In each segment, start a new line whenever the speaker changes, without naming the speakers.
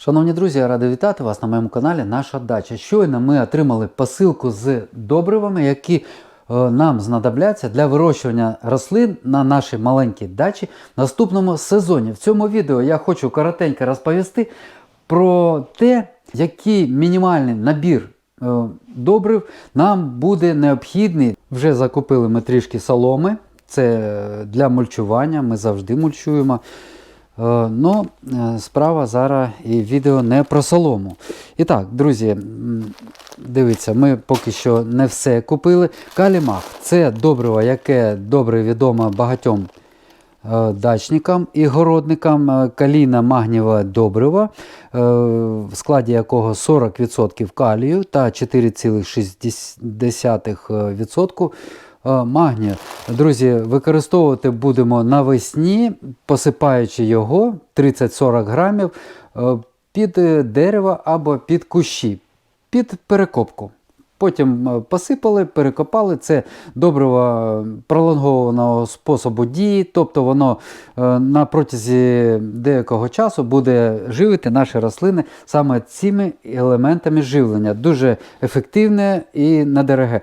Шановні друзі, я радий вітати вас на моєму каналі Наша дача. Щойно ми отримали посилку з добривами, які е, нам знадобляться для вирощування рослин на нашій маленькій дачі в наступному сезоні. В цьому відео я хочу коротенько розповісти про те, який мінімальний набір е, добрив нам буде необхідний. Вже закупили ми трішки соломи. Це для мульчування, ми завжди мульчуємо. Е, Ну, е, справа зараз і відео не про солому. І так, друзі, дивіться, ми поки що не все купили. Калімах це добриво, яке добре відомо багатьом е, дачникам і городникам. Калійна магнієва добрива, в складі якого 40% калію та 4,6% е, магнію. Друзі, використовувати будемо навесні, посипаючи його 30-40 грамів е, під е, дерево або під кущі, під перекопку. Потім е, посипали, перекопали. Це добриво пролонгованого способу дії, тобто воно е, на протязі деякого часу буде живити наші рослини саме цими елементами живлення. Дуже ефективне і недороге. Е,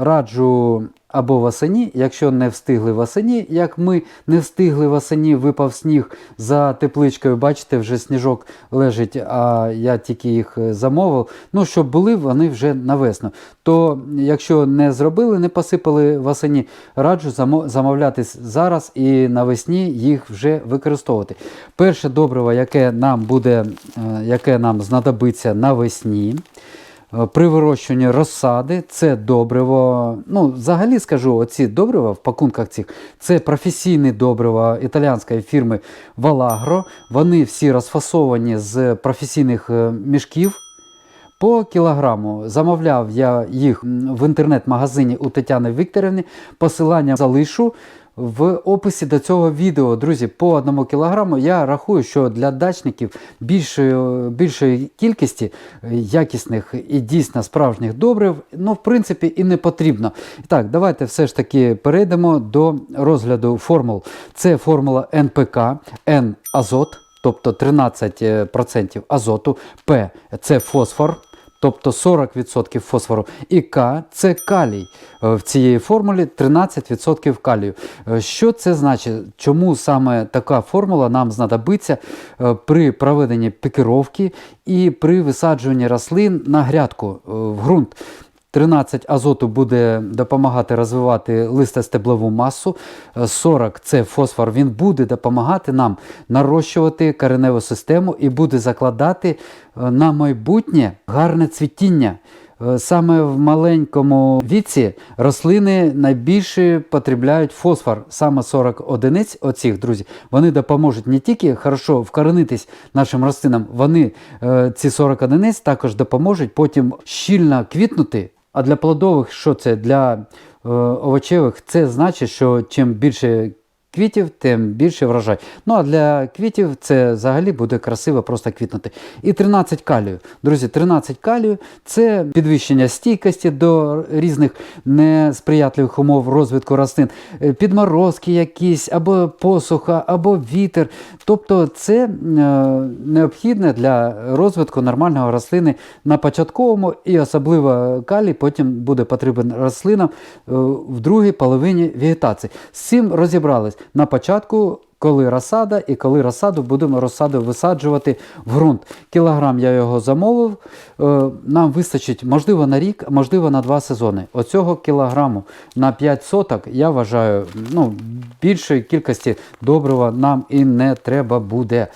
Раджу або восені, якщо не встигли восені, як ми не встигли восені, випав сніг за тепличкою, бачите, вже сніжок лежить, а я тільки їх е, замовив. Ну, щоб були вони вже на весну. То якщо не зробили, не посипали восені, раджу замо- замовляти зараз і навесні їх вже використовувати. Перше добриво, яке нам буде, е, яке нам знадобиться навесні. Е, При вирощуванні розсади це добриво. Ну, взагалі скажу, оці добрива в пакунках цих це професійні добрива італіянської фірми Vaлагro. Вони всі розфасовані з професійних е, мішків. По кілограму замовляв я їх в інтернет-магазині у Тетяни Вікторівни. Посилання залишу в описі до цього відео. Друзі, по одному кілограму я рахую, що для дачників більшої, більшої кількості е, якісних і дійсно справжніх добрив, ну, в принципі, і не потрібно. Так, давайте все ж таки перейдемо до розгляду формул. Це формула НПК, Н азот тобто 13% азоту, П це фосфор. Тобто 40% фосфору і К це калій. Е, В цієї формулі 13% калію. Е, Що це значить? Чому саме така формула нам знадобиться е, при проведенні пікировки і при висаджуванні рослин на грядку в ґрунт? 13 азоту буде допомагати розвивати листостеблову масу. Е, 40 це фосфор. Він буде допомагати нам нарощувати кореневу систему і буде закладати е, на майбутнє гарне цвітіння. Е, Саме в маленькому віці рослини найбільше потребляють фосфор, саме 40 одиниць оцих, друзі, вони допоможуть не тільки хорошо вкоренитись нашим рослинам, вони е, ці 40 одиниць також допоможуть потім щільно квітнути. А для плодових, що це? Для е, овочевих, це значить, що чим більше квітів, тим більше врожай. Ну а для квітів це взагалі буде красиво просто квітнути. І 13 калію. Друзі, 13 калію це підвищення стійкості до різних несприятливих умов розвитку рослин, Е, підморозки якісь, або посуха, або вітер. Тобто це е, необхідне для розвитку нормального рослини на початковому і особливо калій потім буде потрібен рослинам е, в другій половині вегетації. З цим розібрались на початку. Коли розсада і коли розсаду будемо розсаду висаджувати в ґрунт. Кілограм я його замовив. е, Нам вистачить, можливо, на рік, можливо, на два сезони. Оцього кілограму на 5 соток, я вважаю, ну, більшої кількості добрива нам і не треба буде.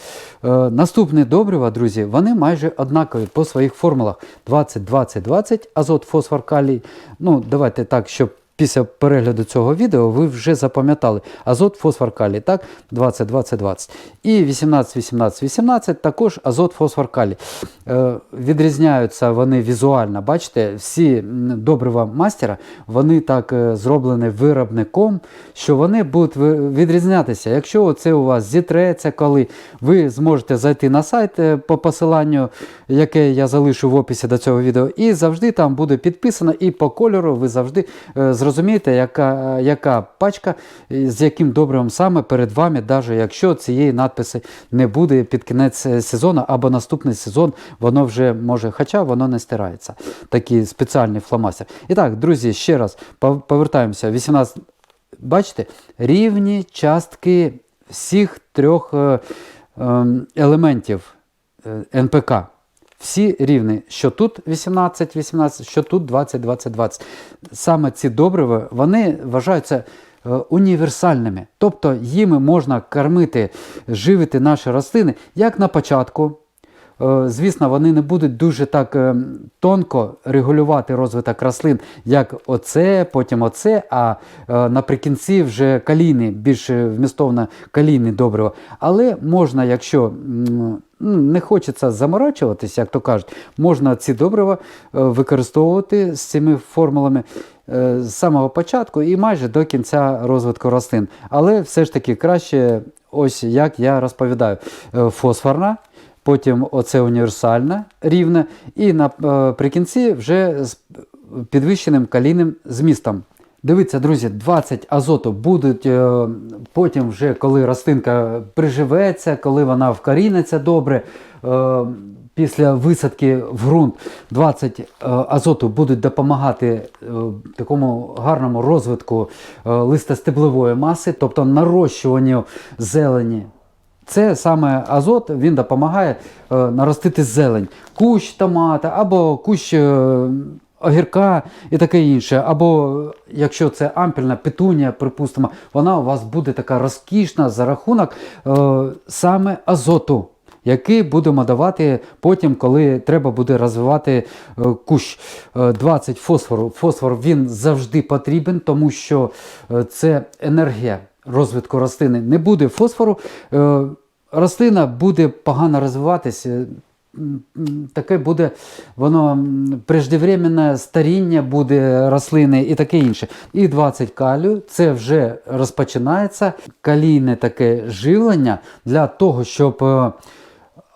Е, Наступні добрива, друзі, вони майже однакові по своїх формулах: 20-20-20, азот, фосфор, калій. Ну, давайте так, щоб після перегляду цього відео ви вже запам'ятали азот, фосфор, калій, так? 20, 20, 20. І 18, 18, 18 також азот, фосфор, калій. Е, відрізняються вони візуально. Бачите, всі добрива мастера, вони так е, зроблені виробником, що вони будуть відрізнятися. Якщо це у вас зітреться, коли ви зможете зайти на сайт е, по посиланню, яке я залишу в описі до цього відео, і завжди там буде підписано, і по кольору ви завжди е, зрозумієте, яка, яка пачка, з яким добривом саме перед вами, навіть якщо цієї надписи не буде під кінець е, сезону або наступний сезон, воно вже може, хоча воно не стирається. Такий спеціальний фломастер. І так, друзі, ще раз повертаємося. 18, бачите, рівні частки всіх трьох е, ем, елементів е, НПК. Всі рівні, що тут 18, 18, що тут 20, 20, 20. Саме ці добрива, вони вважаються е, універсальними. Тобто їми можна кормити, живити наші рослини як на початку. Е, Звісно, вони не будуть дуже так е, тонко регулювати розвиток рослин, як оце, потім оце, а е, наприкінці вже калійні, більш вмістовно калійні добрива. Але можна, якщо ну, не хочеться заморачуватись, як то кажуть, можна ці добрива використовувати з цими формулами з самого початку і майже до кінця розвитку рослин. Але все ж таки краще, ось як я розповідаю, фосфорна. Потім оце універсальна рівне, і наприкінці вже з підвищеним калійним змістом. Дивіться, друзі, 20 азоту будуть е, потім, вже коли рослинка приживеться, коли вона вкоріниться добре. е, Після висадки в ґрунт 20 е, азоту будуть допомагати е, такому гарному розвитку е, листостеблової маси, тобто нарощуванню зелені. Це саме азот, він допомагає е, наростити зелень, кущ томата або кущ е, огірка і таке інше. Або е, якщо це ампельна петунія, припустимо, вона у вас буде така розкішна за рахунок е, саме азоту. Який будемо давати потім, коли треба буде розвивати е, кущ. Е, 20 фосфору. Фосфор він завжди потрібен, тому що е, це енергія розвитку рослини. Не буде фосфору, е, рослина буде погано розвиватися. Таке буде воно преждевременне старіння буде рослини і таке інше. І 20 калію це вже розпочинається калійне таке живлення для того, щоб е,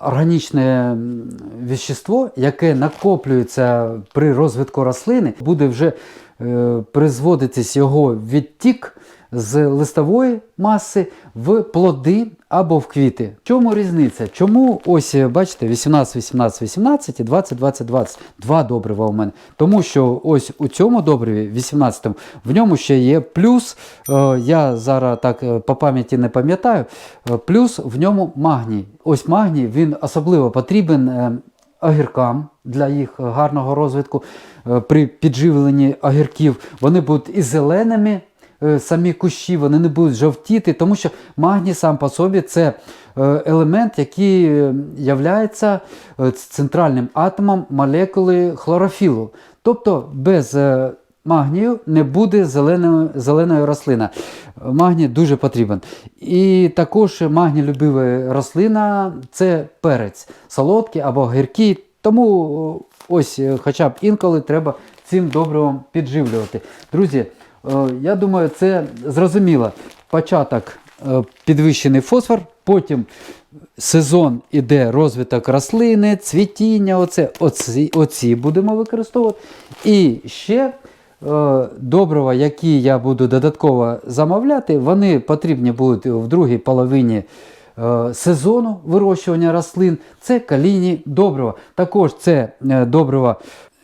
органічне м, вещество, яке накоплюється при розвитку рослини, буде вже е, призводитись його відтік з листової маси в плоди або в квіти. В чому різниця? Чому ось е, бачите 18, 18, 18 і 20, 20, 20. Два добрива у мене. Тому що ось у цьому добриві, 18 в ньому ще є плюс. е, я зараз так е, по пам'яті не пам'ятаю. плюс в ньому магній. Ось магній він особливо потрібен. Огіркам для їх гарного розвитку при підживленні огірків вони будуть і зеленими, самі кущі, вони не будуть жовтіти, тому що магній сам по собі це е, елемент, який е, являється е, центральним атомом молекули хлорофілу. Тобто без е, магнію не буде зеленої, зеленої рослини. Магній дуже потрібен. І також магній любива рослина це перець, солодкий або гіркий. Тому ось е, хоча б інколи треба цим добривом підживлювати. Друзі, е, я думаю, це зрозуміло. Початок е, підвищений фосфор, потім сезон іде розвиток рослини, цвітіння, оце, оці, оці будемо використовувати. І ще е, добрива, які я буду додатково замовляти, вони потрібні будуть в другій половині е, сезону вирощування рослин. Це калійні добрива. Також це е, добрива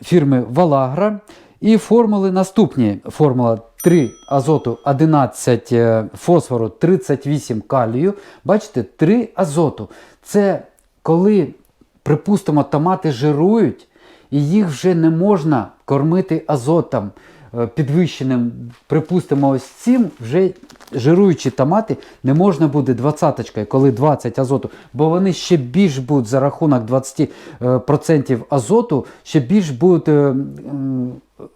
фірми Валагра. І формули наступні. Формула 3 азоту, 11 е, фосфору, 38 калію. Бачите, 3 азоту. Це коли, припустимо, томати жирують, і їх вже не можна кормити азотом е, підвищеним. Припустимо, ось цим вже жируючі томати не можна буде двадцяточкою, коли 20 азоту, бо вони ще більш будуть за рахунок 20% азоту, ще більш будуть.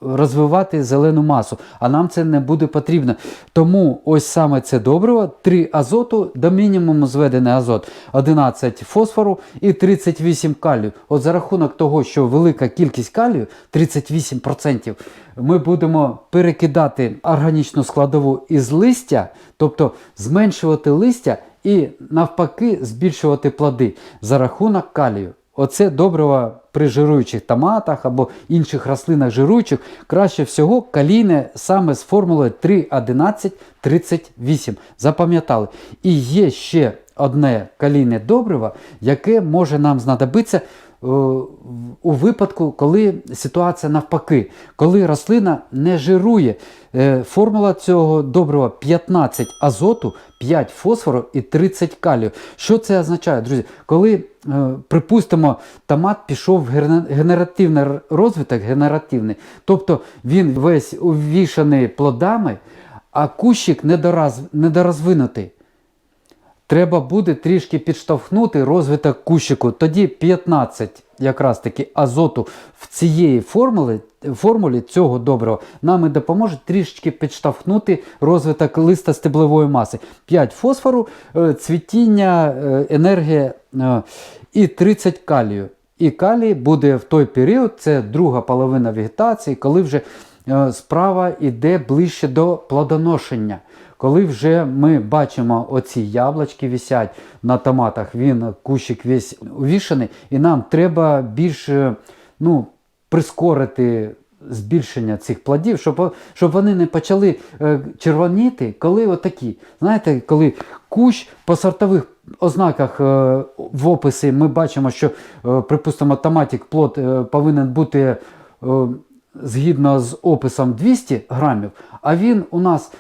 Розвивати зелену масу, а нам це не буде потрібно. Тому ось саме це добриво, 3 азоту, до мінімуму зведений азот, 11 фосфору і 38 калію. От за рахунок того, що велика кількість калію, 38%, ми будемо перекидати органічну складову із листя, тобто зменшувати листя і навпаки збільшувати плоди за рахунок калію. Оце добриво при жируючих томатах або інших рослинах жируючих, краще всього калійне саме з формулою 3,11,38. Запам'ятали. І є ще одне калійне добриво, яке може нам знадобитися е, у випадку, коли ситуація навпаки, коли рослина не жирує. Е, Формула цього добрива 15 азоту, 5 фосфору і 30 калію. Що це означає, друзі? Коли, припустимо, томат пішов в генеративний розвиток, генеративний, тобто він весь увішаний плодами, а кущик недорозвинутий. Треба буде трішки підштовхнути розвиток кущику. Тоді 15 якраз таки азоту в цієї формули, формулі цього доброго нам і допоможе трішки підштовхнути розвиток листа стеблової маси. 5 фосфору, е, цвітіння, е, енергія е, і 30 калію. І калій буде в той період, це друга половина вегетації, коли вже справа йде ближче до плодоношення. Коли вже ми бачимо оці яблучки висять на томатах, він кущик весь увішаний, і нам треба більше ну, прискорити збільшення цих плодів, щоб, щоб вони не почали е, червоніти, коли отакі. Знаєте, коли кущ по сортових ознаках е, в описі ми бачимо, що, е, припустимо, томатик плод повинен бути. Згідно з описом 200 грамів, а він у нас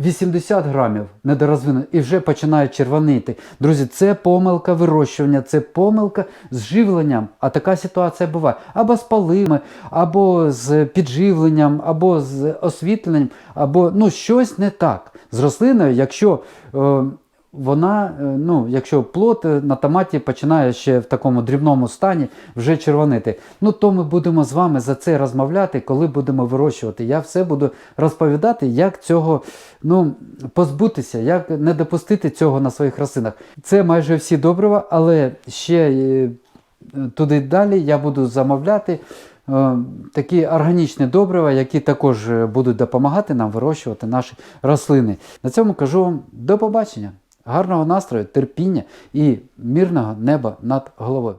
80 грамів недорозвинений і вже починає червонити. Друзі, це помилка вирощування, це помилка з живленням. А така ситуація буває. Або з палими, або з підживленням, або з освітленням, або ну, щось не так з рослиною, якщо. Е, вона, е, ну, якщо плод е, на томаті починає ще в такому дрібному стані вже червонити, ну то ми будемо з вами за це розмовляти, коли будемо вирощувати. Я все буду розповідати, як цього ну, позбутися, як не допустити цього на своїх рослинах. Це майже всі добрива, але ще е, туди далі я буду замовляти. Такі органічні добрива, які також будуть допомагати нам вирощувати наші рослини. На цьому кажу вам до побачення, гарного настрою, терпіння і мирного неба над головою.